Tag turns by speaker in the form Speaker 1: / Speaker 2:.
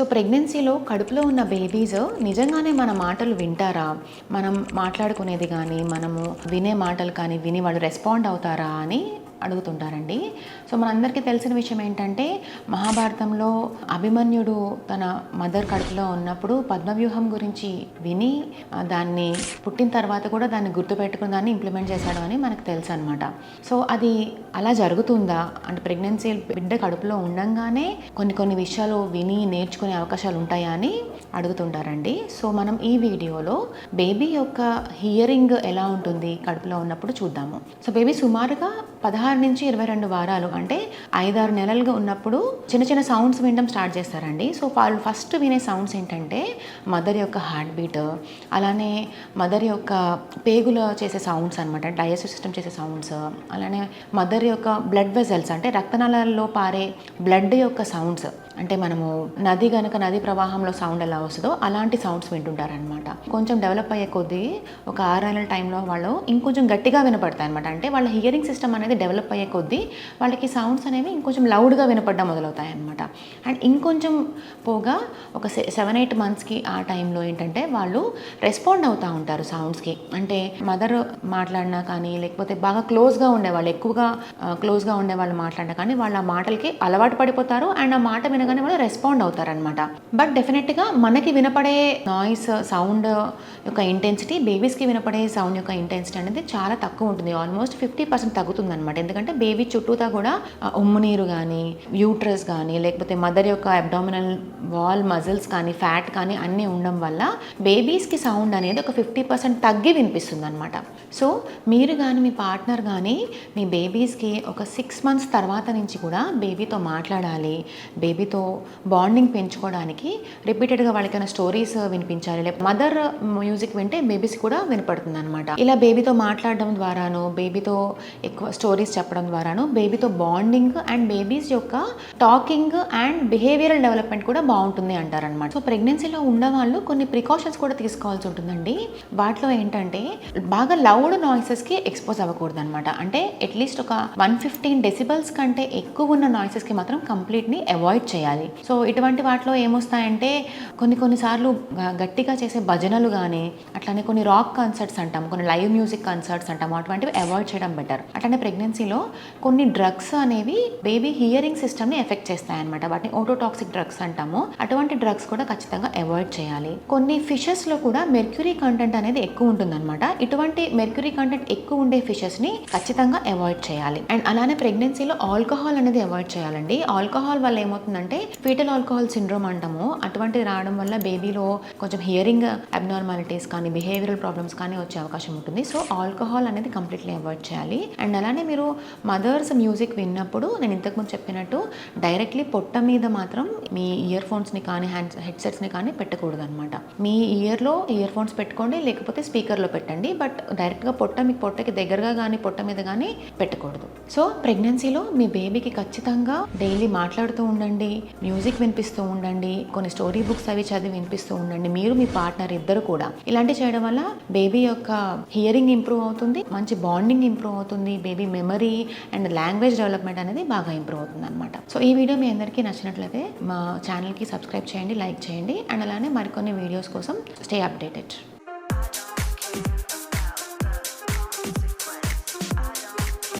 Speaker 1: So ప్రెగ్నెన్సీలో కడుపులో ఉన్న బేబీస్ నిజంగానే మన మాటలు వింటారా? మనం మాట్లాడుకునేది కానీ మనము వినే మాటలు కానీ విని వాళ్ళు రెస్పాండ్ అవుతారా అని అడుగుతుంటారండి. సో మనందరికీ తెలిసిన విషయం ఏంటంటే మహాభారతంలో అభిమన్యుడు తన మదర్ కడుపులో ఉన్నప్పుడు పద్మవ్యూహం గురించి విని దాన్ని పుట్టిన తర్వాత కూడా దాన్ని గుర్తుపెట్టుకుని దాన్ని ఇంప్లిమెంట్ చేశాడు అని మనకు తెలుసు అనమాట సో అది అలా జరుగుతుందా? అంటే ప్రెగ్నెన్సీ బిడ్డ కడుపులో ఉండంగానే కొన్ని కొన్ని విషయాలు విని నేర్చుకునే అవకాశాలు ఉంటాయా అని అడుగుతుంటారండి. సో మనం ఈ వీడియోలో బేబీ యొక్క హియరింగ్ ఎలా ఉంటుంది కడుపులో ఉన్నప్పుడు చూద్దాము. సో బేబీ సుమారుగా పదహారు నుంచి ఇరవై రెండు వారాలు అంటే ఐదారు నెలలుగా ఉన్నప్పుడు చిన్న చిన్న సౌండ్స్ వినడం స్టార్ట్ చేస్తారండి. సో వాళ్ళు ఫస్ట్ వినే సౌండ్స్ ఏంటంటే మదర్ యొక్క హార్ట్ బీట్ అలానే మదర్ యొక్క పేగులో చేసే సౌండ్స్ అనమాట డైజెస్టివ్ సిస్టమ్ చేసే సౌండ్స్ అలానే మదర్ యొక్క బ్లడ్ వెజల్స్ అంటే రక్తనాళాల్లో పారే బ్లడ్ యొక్క సౌండ్స్ అంటే మనము నది గనక నది ప్రవాహంలో సౌండ్ ఎలా వస్తుందో అలాంటి సౌండ్స్ వింటుంటారనమాట కొంచెం డెవలప్ అయ్యే కొద్దీ ఒక ఆరు నెలల టైంలో వాళ్ళు ఇంకొంచెం గట్టిగా వినపడతాయి అనమాట అంటే వాళ్ళ హియరింగ్ సిస్టమ్ అనేది డెవలప్ అయ్యే కొద్దీ వాళ్ళకి సౌండ్స్ అనేవి ఇంకొంచెం లౌడ్గా వినపడడం మొదలవుతాయి అనమాట అండ్ ఇంకొంచెం పోగా ఒక సెవెన్ ఎయిట్ మంత్స్కి ఆ టైంలో ఏంటంటే వాళ్ళు రెస్పాండ్ అవుతూ ఉంటారు సౌండ్స్కి అంటే మదర్ మాట్లాడినా కానీ లేకపోతే బాగా క్లోజ్గా ఉండేవాళ్ళు ఎక్కువగా క్లోజ్గా ఉండే వాళ్ళు మాట్లాడినా కానీ వాళ్ళ ఆ మాటలకి అలవాటు పడిపోతారు. అండ్ ఆ మాట వినగానే వాళ్ళు రెస్పాండ్ అవుతారనమాట బట్ డెఫినెట్గా మనకి వినపడే నాయిస్ సౌండ్ యొక్క ఇంటెన్సిటీ బేబీస్కి వినపడే సౌండ్ యొక్క ఇంటెన్సిటీ అనేది చాలా తక్కువ ఉంటుంది. ఆల్మోస్ట్ ఫిఫ్టీ పర్సెంట్ తగ్గుతుంది అనమాట ఎందుకంటే బేబీ చుట్టూతా కూడా ఉమ్ము నీరు కానీ యూట్రస్ కానీ లేకపోతే మదర్ యొక్క అబ్డామినల్ వాల్ మజిల్స్ కానీ ఫ్యాట్ కానీ అన్నీ ఉండడం వల్ల బేబీస్కి సౌండ్ అనేది ఒక ఫిఫ్టీ పర్సెంట్ తగ్గి వినిపిస్తుంది అనమాట సో మీరు కానీ మీ పార్ట్నర్ కానీ మీ బేబీస్కి ఒక సిక్స్ మంత్స్ తర్వాత నుంచి కూడా బేబీతో మాట్లాడాలి. బేబీ బేబీతో బాండింగ్ పెంచుకోవడానికి రిపీటెడ్గా వాళ్ళకైనా స్టోరీస్ వినిపించాలి. లేకపోతే మదర్ మ్యూజిక్ వింటే బేబీస్ కూడా వినపడుతుంది అనమాట ఇలా బేబీతో మాట్లాడడం ద్వారాను బేబీతో ఎక్కువ స్టోరీస్ చెప్పడం ద్వారాను బేబీతో బాండింగ్ అండ్ బేబీస్ యొక్క టాకింగ్ అండ్ బిహేవియరల్ డెవలప్మెంట్ కూడా బాగుంటుంది అంటారనమాట సో ప్రెగ్నెన్సీలో ఉన్నవాళ్ళు కొన్ని ప్రికాషన్స్ కూడా తీసుకోవాల్సి ఉంటుందండి. వాటిలో ఏంటంటే బాగా లౌడ్ నాయిసెస్కి ఎక్స్పోజ్ అవ్వకూడదు అనమాట అంటే అట్లీస్ట్ ఒక వన్ ఫిఫ్టీన్ డెసిబల్స్ కంటే ఎక్కువ ఉన్న నాయిసెస్కి మాత్రం కంప్లీట్ని అవాయిడ్ చేయాలి. చేయాలి. సో ఇటువంటి వాటిలో ఏమొస్తాయంటే కొన్ని కొన్నిసార్లు గట్టిగా చేసే భజనలు కానీ అట్లానే కొన్ని రాక్ కన్సర్ట్స్ అంటాం కొన్ని లైవ్ మ్యూజిక్ కన్సర్ట్స్ అంటాం అటువంటివి అవాయిడ్ చేయడం బెటర్ అట్లానే ప్రెగ్నెన్సీలో కొన్ని డ్రగ్స్ అనేవి బేబీ హియరింగ్ సిస్టమ్ని ఎఫెక్ట్ చేస్తాయన్నమాట. వాటిని ఓటోటాక్సిక్ డ్రగ్స్ అంటాము. అటువంటి డ్రగ్స్ కూడా ఖచ్చితంగా అవాయిడ్ చేయాలి. కొన్ని ఫిషెస్లో కూడా మెర్క్యూరీ కంటెంట్ అనేది ఎక్కువ ఉంటుందన్నమాట. ఇటువంటి మెర్క్యూరీ కంటెంట్ ఎక్కువ ఉండే ఫిషెస్ని ఖచ్చితంగా అవాయిడ్ చేయాలి. అండ్ అలానే ప్రెగ్నెన్సీలో ఆల్కహాల్ అనేది అవాయిడ్ చేయాలండి. ఆల్కహాల్ వల్ల ఏమవుతుందంటే ఫీటల్ ఆల్కహాల్ సిండ్రోమ్ అంటాము. అటువంటిది రావడం వల్ల బేబీలో కొంచెం హియరింగ్ అబ్నార్మాలిటీస్ కానీ బిహేవియరల్ ప్రాబ్లమ్స్ కానీ వచ్చే అవకాశం ఉంటుంది. సో ఆల్కహాల్ అనేది కంప్లీట్లీ అవాయిడ్ చేయాలి. అండ్ అలానే మీరు మదర్స్ మ్యూజిక్ విన్నప్పుడు నేను ఇంతకుముందు చెప్పినట్టు డైరెక్ట్లీ పొట్ట మీద మాత్రం మీ ఇయర్ ఫోన్స్ని కానీ హ్యాండ్ హెడ్సెట్స్ని కానీ పెట్టకూడదు అనమాట మీ ఇయర్లో ఇయర్ ఫోన్స్ పెట్టుకోండి లేకపోతే స్పీకర్లో పెట్టండి. బట్ డైరెక్ట్గా పొట్ట మీ పొట్టకి దగ్గరగా కానీ పొట్ట మీద కానీ పెట్టకూడదు. సో ప్రెగ్నెన్సీలో మీ బేబీకి ఖచ్చితంగా డైలీ మాట్లాడుతూ ఉండండి. మ్యూజిక్ వినిపిస్తూ ఉండండి కొన్ని స్టోరీ బుక్స్ అవి చదివి వినిపిస్తూ ఉండండి మీరు మీ పార్ట్నర్ ఇద్దరు కూడా. ఇలాంటి చేయడం వల్ల బేబీ యొక్క హియరింగ్ ఇంప్రూవ్ అవుతుంది మంచి బాండింగ్ ఇంప్రూవ్ అవుతుంది baby memory and language development అనేది బాగా ఇంప్రూవ్ అవుతుంది అనమాట సో ఈ వీడియో మీ అందరికీ నచ్చినట్లయితే మా ఛానల్కి సబ్స్క్రైబ్ చేయండి లైక్ చేయండి అండ్ అలానే మరికొన్ని వీడియోస్ కోసం స్టే అప్డేటెడ్.